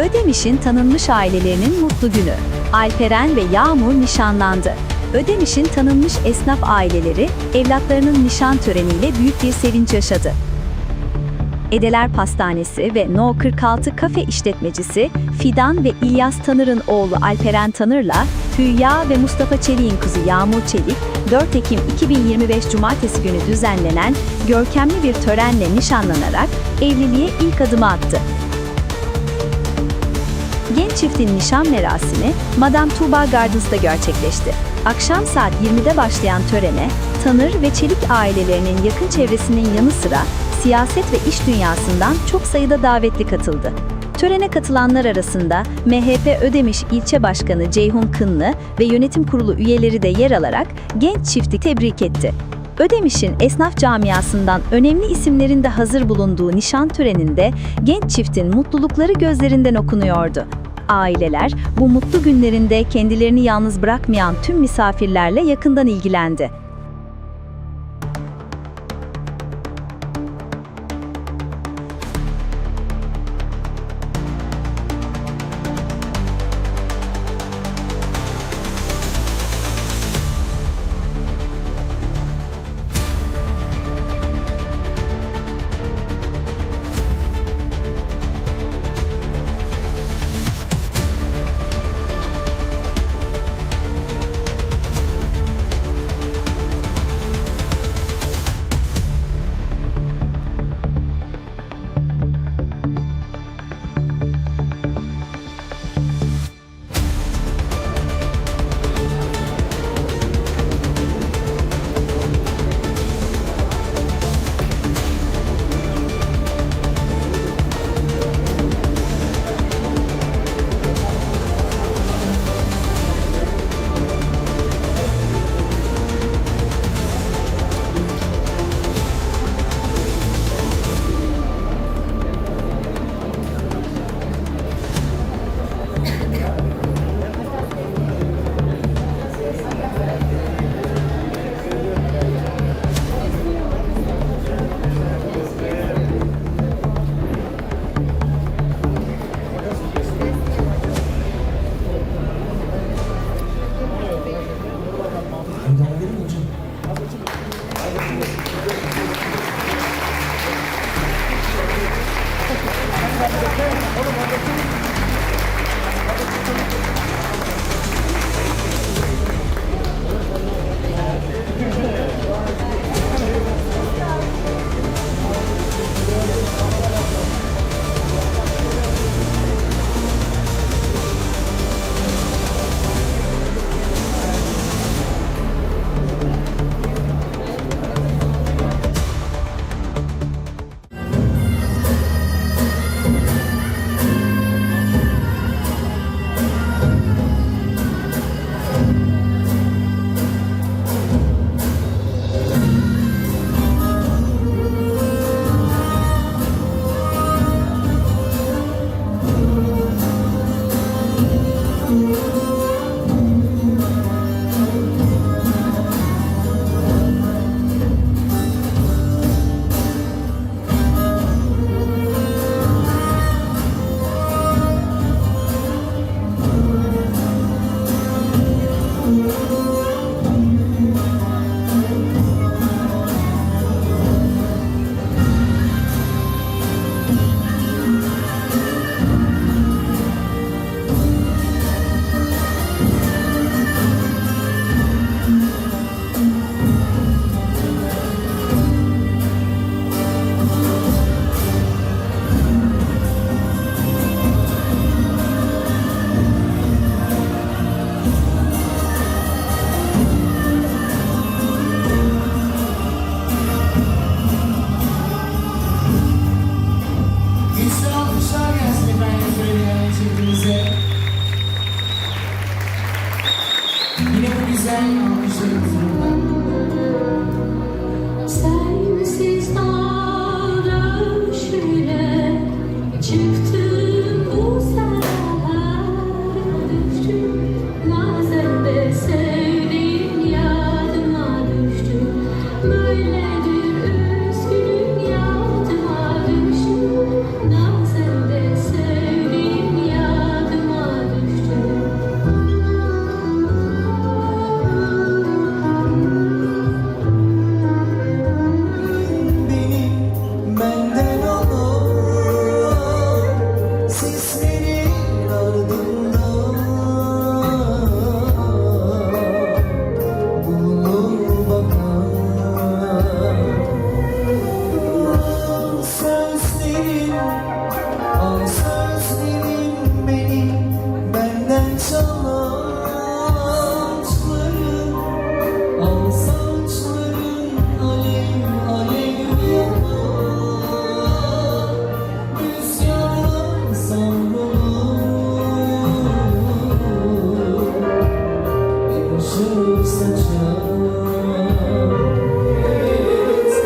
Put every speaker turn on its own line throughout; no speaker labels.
Ödemiş'in tanınmış ailelerinin mutlu günü. Alperen ve Yağmur nişanlandı. Ödemiş'in tanınmış esnaf aileleri evlatlarının nişan töreniyle büyük bir sevinç yaşadı. Edeler Pastanesi ve No 46 kafe işletmecisi Fidan ve İlyas Tanır'ın oğlu Alperen Tanır'la Hülya ve Mustafa Çelik'in kızı Yağmur Çelik 4 Ekim 2025 Cumartesi günü düzenlenen görkemli bir törenle nişanlanarak evliliğe ilk adımı attı. Genç çiftin nişan merasimi Madame Tuğba Gardens'ta gerçekleşti. Akşam saat 20'de başlayan törene Tanır ve Çelik ailelerinin yakın çevresinin yanı sıra siyaset ve iş dünyasından çok sayıda davetli katıldı. Törene katılanlar arasında MHP Ödemiş İlçe Başkanı Ceyhun Kınlı ve yönetim kurulu üyeleri de yer alarak genç çifti tebrik etti. Ödemiş'in esnaf camiasından önemli isimlerin de hazır bulunduğu nişan töreninde genç çiftin mutlulukları gözlerinden okunuyordu. Aileler bu mutlu günlerinde kendilerini yalnız bırakmayan tüm misafirlerle yakından ilgilendi.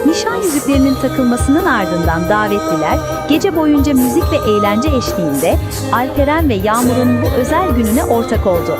Nişan yüzüklerinin takılmasının ardından davetliler gece boyunca müzik ve eğlence eşliğinde Alperen ve Yağmur'un bu özel gününe ortak oldu.